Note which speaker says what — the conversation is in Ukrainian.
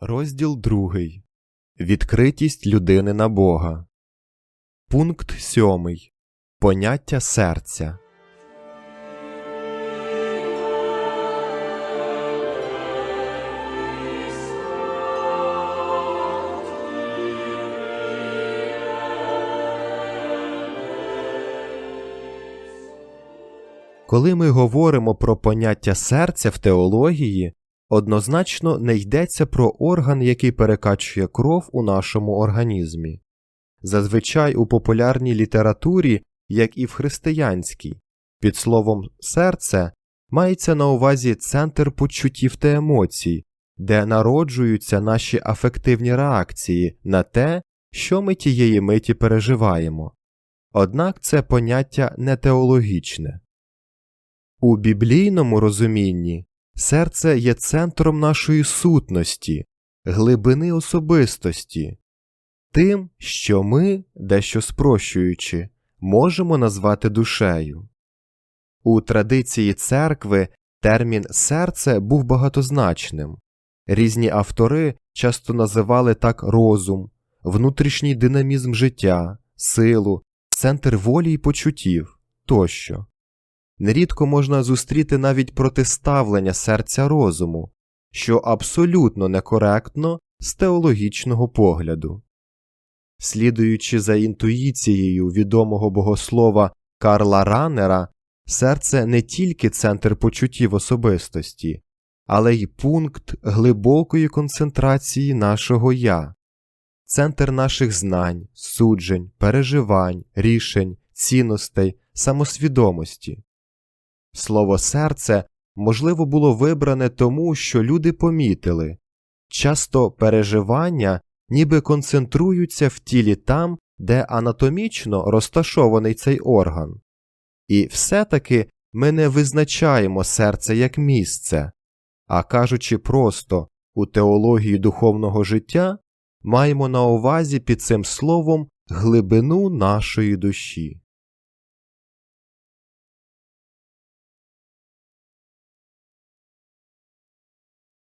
Speaker 1: Розділ 2. Відкритість людини на Бога. Пункт 7. Поняття серця. Коли ми говоримо про поняття серця в теології, однозначно не йдеться про орган, який перекачує кров у нашому організмі. Зазвичай у популярній літературі, як і в християнській, під словом серце мається на увазі центр почуттів та емоцій, де народжуються наші афективні реакції на те, що ми тієї миті переживаємо. Однак це поняття не теологічне. У біблійному розумінні серце є центром нашої сутності, глибини особистості, тим, що ми, дещо спрощуючи, можемо назвати душею. У традиції церкви термін серце був багатозначним. Різні автори часто називали так розум, внутрішній динамізм життя, силу, центр волі й почуттів тощо. Нерідко можна зустріти навіть протиставлення серця розуму, що абсолютно некоректно з теологічного погляду. Слідуючи за інтуїцією відомого богослова Карла Раннера, серце не тільки центр почуттів особистості, але й пункт глибокої концентрації нашого я, центр наших знань, суджень, переживань, рішень, цінностей, самосвідомості. Слово серце можливо було вибране тому, що люди помітили часто переживання ніби концентруються в тілі там, де анатомічно розташований цей орган. І все-таки ми не визначаємо серце як місце, а кажучи просто у теології духовного життя, маємо на увазі під цим словом глибину нашої душі.